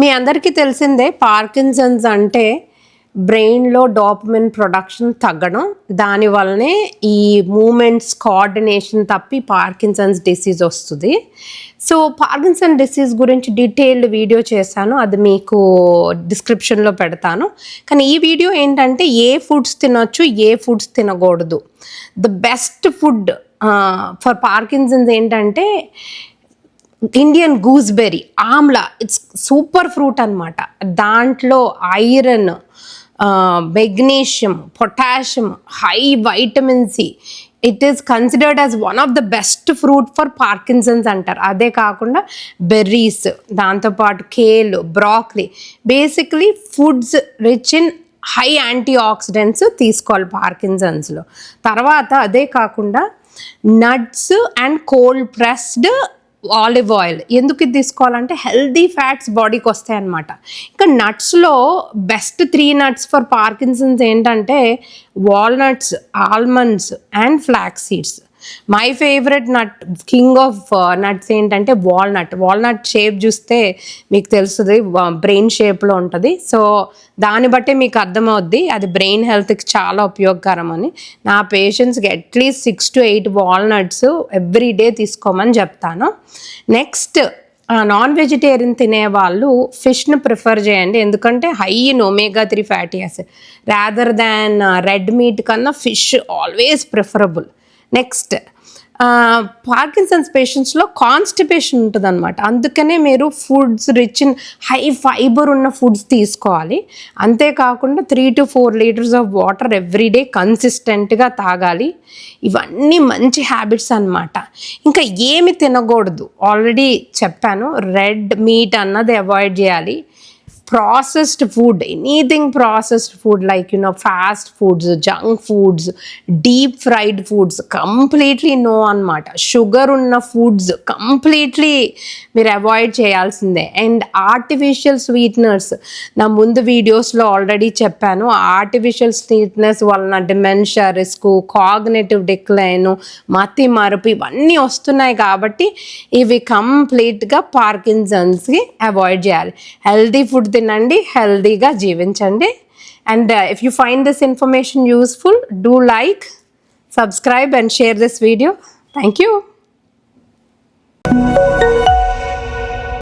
మీ అందరికీ తెలిసిందే పార్కిన్సన్స్ అంటే బ్రెయిన్లో డాపమిన్ ప్రొడక్షన్ తగ్గడం. దానివల్లనే ఈ మూమెంట్స్ కోఆర్డినేషన్ తప్పి పార్కిన్సన్స్ డిసీజ్ వస్తుంది. సో పార్కిన్సన్ డిసీజ్ గురించి డీటెయిల్డ్ వీడియో చేశాను. అది మీకు డిస్క్రిప్షన్లో పెడతాను. కానీ ఈ వీడియో ఏంటంటే ఏ ఫుడ్స్ తినొచ్చు ఏ ఫుడ్స్ తినకూడదు. The best food for Parkinson's ఏంటంటే Indian gooseberry amla it's super fruit అనమాట దాంట్లో iron magnesium potassium high vitamin C it is considered as one of the best fruit for Parkinson's అంటారు. అదే కాకుండా బెర్రీస్ దాంతోపాటు kale broccoli basically foods rich in high antioxidants తీసుకోవాలి పార్కిన్సన్స్లో తర్వాత అదే కాకుండా nuts and cold pressed olive oil. ఎందుకు ఇది తీసుకోవాలంటే హెల్దీ ఫ్యాట్స్ బాడీకి వస్తాయి అన్నమాట ఇంకా నట్స్లో best three nuts for Parkinson's ఏంటంటే walnuts almonds and flax seeds. My favourite nut king of nuts ఏంటంటే వాల్నట్ వాల్నట్ షేప్ చూస్తే మీకు తెలుస్తుంది బ్రెయిన్ షేప్లో ఉంటుంది. సో దాన్ని బట్టి మీకు అర్థమవుద్ది అది బ్రెయిన్ హెల్త్కి చాలా ఉపయోగకరం అని. నా పేషెంట్స్కి at least six to eight walnuts every day తీసుకోమని చెప్తాను. నెక్స్ట్ నాన్ వెజిటేరియన్ తినే వాళ్ళు ఫిష్ను ప్రిఫర్ చేయండి. ఎందుకంటే high in omega three fatty acid rather than red meat కన్నా fish always preferable next Parkinson's పేషెంట్స్లో constipation ఉంటుంది అనమాట అందుకనే మీరు foods rich in high fibre ఉన్న ఫుడ్స్ తీసుకోవాలి. అంతేకాకుండా three to four litres of water every day కన్సిస్టెంట్గా తాగాలి. ఇవన్నీ మంచి హ్యాబిట్స్ అనమాట ఇంకా ఏమి తినకూడదు. ఆల్రెడీ చెప్పాను రెడ్ మీట్ అన్నది అవాయిడ్ చేయాలి. Processed food anything processed food like you know fast foods junk foods deep fried foods completely no అనమాట షుగర్ ఉన్న ఫుడ్స్ కంప్లీట్లీ మీరు అవాయిడ్ చేయాల్సిందే. అండ్ ఆర్టిఫిషియల్ స్వీట్నర్స్ నా ముందు వీడియోస్లో ఆల్రెడీ చెప్పాను. ఆర్టిఫిషియల్ స్వీట్నెస్ వలన డిమెన్షియా రిస్క్ కాగ్నేటివ్ డిక్లైన్ మతి మరుపు ఇవన్నీ వస్తున్నాయి కాబట్టి ఇవి కంప్లీట్గా పార్కిన్సన్స్కి అవాయిడ్ చేయాలి. హెల్దీ ఫుడ్ తినండి హెల్దీగా జీవించండి. And if you find this information useful do like subscribe and share this video thank you